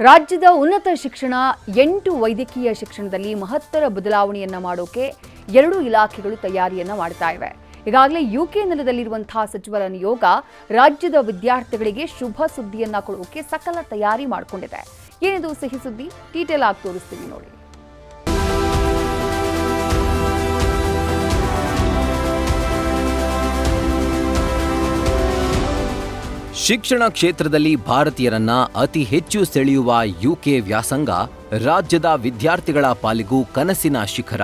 ರಾಜ್ಯದ ಉನ್ನತ ಶಿಕ್ಷಣ, ಎಂಟು ವೈದ್ಯಕೀಯ ಶಿಕ್ಷಣದಲ್ಲಿ ಮಹತ್ತರ ಬದಲಾವಣೆಯನ್ನು ಮಾಡೋಕೆ ಎರಡು ಇಲಾಖೆಗಳು ತಯಾರಿಯನ್ನ ಮಾಡ್ತಾ ಇವೆ. ಈಗಾಗಲೇ ಯುಕೆ ನೆಲದಲ್ಲಿರುವಂತಹ ಸಚಿವರ ನಿಯೋಗ ರಾಜ್ಯದ ವಿದ್ಯಾರ್ಥಿಗಳಿಗೆ ಶುಭ ಸುದ್ದಿಯನ್ನ ಕೊಡೋಕೆ ಸಕಲ ತಯಾರಿ ಮಾಡಿಕೊಂಡಿದೆ. ಏನಿದು ಸಿಹಿ ಸುದ್ದಿ? ಡೀಟೇಲ್ ಆಗಿ ತೋರಿಸ್ತೀವಿ ನೋಡಿ. ಶಿಕ್ಷಣ ಕ್ಷೇತ್ರದಲ್ಲಿ ಭಾರತೀಯರನ್ನ ಅತಿ ಹೆಚ್ಚು ಸೆಳೆಯುವ ಯುಕೆ ವ್ಯಾಸಂಗ ರಾಜ್ಯದ ವಿದ್ಯಾರ್ಥಿಗಳ ಪಾಲಿಗೂ ಕನಸಿನ ಶಿಖರ.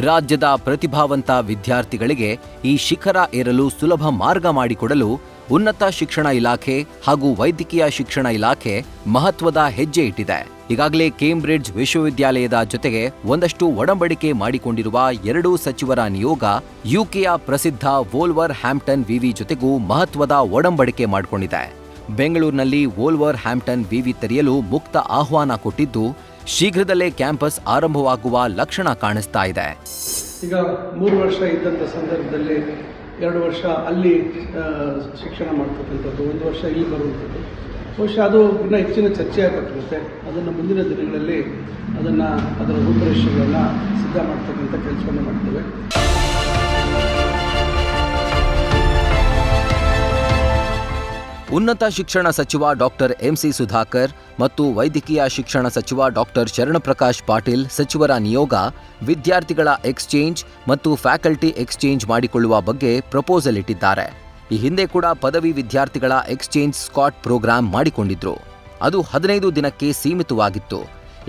ರಾಜ್ಯದ ಪ್ರತಿಭಾವಂತ ವಿದ್ಯಾರ್ಥಿಗಳಿಗೆ ಈ ಶಿಖರ ಏರಲು ಸುಲಭ ಮಾರ್ಗ ಮಾಡಿಕೊಡಲು ಉನ್ನತ ಶಿಕ್ಷಣ ಇಲಾಖೆ ಹಾಗೂ ವೈದ್ಯಕೀಯ ಶಿಕ್ಷಣ ಇಲಾಖೆ ಮಹತ್ವದ ಹೆಜ್ಜೆ ಇಟ್ಟಿದೆ. ಈಗಾಗಲೇ ಕೇಂಬ್ರಿಡ್ಜ್ ವಿಶ್ವವಿದ್ಯಾಲಯದ ಜೊತೆಗೆ ಒಂದಷ್ಟು ಒಡಂಬಡಿಕೆ ಮಾಡಿಕೊಂಡಿರುವ ಎರಡೂ ಸಚಿವರ ನಿಯೋಗ ಯುಕೆಯ ಪ್ರಸಿದ್ಧ ವೋಲ್ವರ್ ಹ್ಯಾಂಪ್ಟನ್ ವಿವಿ ಜೊತೆಗೂ ಮಹತ್ವದ ಒಡಂಬಡಿಕೆ ಮಾಡಿಕೊಂಡಿದೆ. ಬೆಂಗಳೂರಿನಲ್ಲಿ ವೋಲ್ವರ್ ಹ್ಯಾಂಪ್ಟನ್ ವಿವಿ ತೆರೆಯಲು ಮುಕ್ತ ಆಹ್ವಾನ ಕೊಟ್ಟಿದ್ದು, ಶೀಘ್ರದಲ್ಲೇ ಕ್ಯಾಂಪಸ್ ಆರಂಭವಾಗುವ ಲಕ್ಷಣ ಕಾಣಿಸ್ತಾ ಇದೆ. ಈಗ ಮೂರು ವರ್ಷ ಇದ್ದಂಥ ಸಂದರ್ಭದಲ್ಲಿ ಎರಡು ವರ್ಷ ಅಲ್ಲಿ ಶಿಕ್ಷಣ ಮಾಡ್ತಕ್ಕಂಥದ್ದು, ಒಂದು ವರ್ಷ ಇಲ್ಲಿ ಬರುವಂಥದ್ದು. ಬಹುಶಃ ಅದು ಇನ್ನೂ ಹೆಚ್ಚಿನ ಚರ್ಚೆ ಆಗಬೇಕಾಗುತ್ತೆ ಅದನ್ನು ಮುಂದಿನ ದಿನಗಳಲ್ಲಿ ಅದನ್ನು, ಅದರ ರೂಪರೇಷೆಗಳನ್ನು ಸಿದ್ಧ ಮಾಡ್ತಕ್ಕಂಥ ಕೆಲಸವನ್ನು ಮಾಡ್ತೇವೆ. ಉನ್ನತ ಶಿಕ್ಷಣ ಸಚಿವ ಡಾಕ್ಟರ್ ಎಂಸಿ ಸುಧಾಕರ್ ಮತ್ತು ವೈದ್ಯಕೀಯ ಶಿಕ್ಷಣ ಸಚಿವ ಡಾಕ್ಟರ್ ಶರಣಪ್ರಕಾಶ್ ಪಾಟೀಲ್ ಸಚಿವರ ನಿಯೋಗ, ವಿದ್ಯಾರ್ಥಿಗಳ ಎಕ್ಸ್ಚೇಂಜ್ ಮತ್ತು ಫ್ಯಾಕಲ್ಟಿ ಎಕ್ಸ್ಚೇಂಜ್ ಮಾಡಿಕೊಳ್ಳುವ ಬಗ್ಗೆ ಪ್ರಪೋಸಲ್ ಇಟ್ಟಿದ್ದಾರೆ. ಈ ಹಿಂದೆ ಕೂಡ ಪದವಿ ವಿದ್ಯಾರ್ಥಿಗಳ ಎಕ್ಸ್ಚೇಂಜ್ ಸ್ಕಾಟ್ ಪ್ರೋಗ್ರಾಂ ಮಾಡಿಕೊಂಡಿದ್ರು. ಅದು ಹದಿನೈದು ದಿನಕ್ಕೆ ಸೀಮಿತವಾಗಿತ್ತು.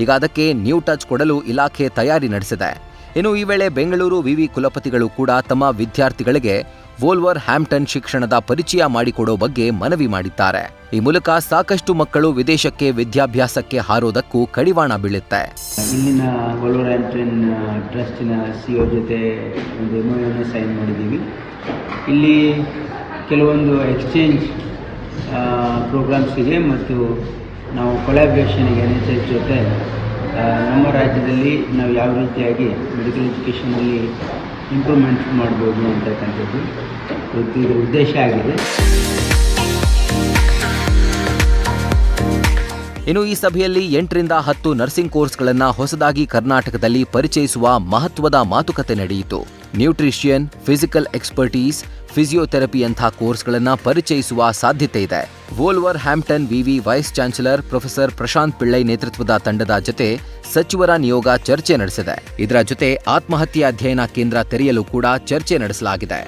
ಈಗ ಅದಕ್ಕೆ ನ್ಯೂ ಟಚ್ ಕೊಡಲು ಇಲಾಖೆ ತಯಾರಿ ನಡೆಸಿದೆ. ಇನ್ನು ಈ ವೇಳೆ ಬೆಂಗಳೂರು ವಿವಿ ಕುಲಪತಿಗಳು ಕೂಡ ತಮ್ಮ ವಿದ್ಯಾರ್ಥಿಗಳಿಗೆ ವೋಲ್ವರ್ ಹ್ಯಾಂಪ್ಟನ್ ಶಿಕ್ಷಣದ ಪರಿಚಯ ಮಾಡಿಕೊಡೋ ಬಗ್ಗೆ ಮನವಿ ಮಾಡಿದ್ದಾರೆ. ಈ ಮೂಲಕ ಸಾಕಷ್ಟು ಮಕ್ಕಳು ವಿದೇಶಕ್ಕೆ ವಿದ್ಯಾಭ್ಯಾಸಕ್ಕೆ ಹಾರೋದಕ್ಕೂ ಕಡಿವಾಣ ಬೀಳುತ್ತೆ. ಇಲ್ಲಿನ ವೋಲ್ವರ್ಹ್ಯಾಂಪ್ಟನ್ ಟ್ರಸ್ಟಿನ ಸಿಒ ಜೊತೆ ಒಂದು ಸೈನ್ ಮಾಡಿದ್ದೀವಿ. ಇಲ್ಲಿ ಕೆಲವೊಂದು ಎಕ್ಸ್ಚೇಂಜ್ ಪ್ರೋಗ್ರಾಮ್ಸಿಗೆ ಇದೆ ಮತ್ತು ನಾವು ಕೊಲಾಬ್ರೇಷನ್ಗೆ ಎನ್ ಎಚ್ ಎಸ್ ಜೊತೆ ನಮ್ಮ ರಾಜ್ಯದಲ್ಲಿ ನಾವು ಯಾವ ರೀತಿಯಾಗಿ ಮೆಡಿಕಲ್ ಎಜುಕೇಷನಲ್ಲಿ ಇಂಪ್ರೂವ್ಮೆಂಟ್ ಮಾಡ್ಬೋದು ಅಂತಕ್ಕಂಥದ್ದು ಇದರ ಉದ್ದೇಶ ಆಗಿದೆ. ಇನ್ನು ಈ ಸಭೆಯಲ್ಲಿ ಎಂಟರಿಂದ ಹತ್ತು ನರ್ಸಿಂಗ್ ಕೋರ್ಸ್ಗಳನ್ನು ಹೊಸದಾಗಿ ಕರ್ನಾಟಕದಲ್ಲಿ ಪರಿಚಯಿಸುವ ಮಹತ್ವದ ಮಾತುಕತೆ ನಡೆಯಿತು. ನ್ಯೂಟ್ರಿಷಿಯನ್, ಫಿಸಿಕಲ್ ಎಕ್ಸ್ಪರ್ಟೀಸ್ ಫಿಸಿಯೋಥೆರಪಿಯಂಥ ಕೋರ್ಸ್ಗಳನ್ನು ಪರಿಚಯಿಸುವ ಸಾಧ್ಯತೆ ಇದೆ. ವೋಲ್ವರ್ ಹ್ಯಾಂಪ್ಟನ್ ವಿವಿ vice chancellor professor Prashant Pillai ನೇತೃತ್ವದ ತಂಡದ ಜೊತೆ ಸಚಿವರ ನಿಯೋಗ ಚರ್ಚೆ ನಡೆಸಿದೆ. ಇದರ ಜೊತೆ ಆತ್ಮಹತ್ಯೆ ಅಧ್ಯಯನ ಕೇಂದ್ರ ತೆರೆಯಲು ಕೂಡ ಚರ್ಚೆ ನಡೆಸಲಾಗಿದೆ.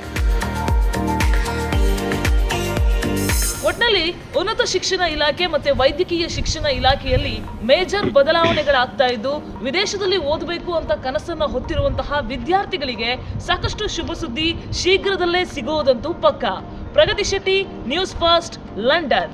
ಒಟ್ನಲ್ಲಿ ಉನ್ನತ ಶಿಕ್ಷಣ ಇಲಾಖೆ ಮತ್ತೆ ವೈದ್ಯಕೀಯ ಶಿಕ್ಷಣ ಇಲಾಖೆಯಲ್ಲಿ ಮೇಜರ್ ಬದಲಾವಣೆಗಳಾಗ್ತಾ ಇದ್ದು, ವಿದೇಶದಲ್ಲಿ ಓದಬೇಕು ಅಂತ ಕನಸನ್ನ ಹೊತ್ತಿರುವಂತಹ ವಿದ್ಯಾರ್ಥಿಗಳಿಗೆ ಸಾಕಷ್ಟು ಶುಭ ಸುದ್ದಿ ಶೀಘ್ರದಲ್ಲೇ ಸಿಗುವುದಂತೂ ಪಕ್ಕ. Pragati Shetty news fast London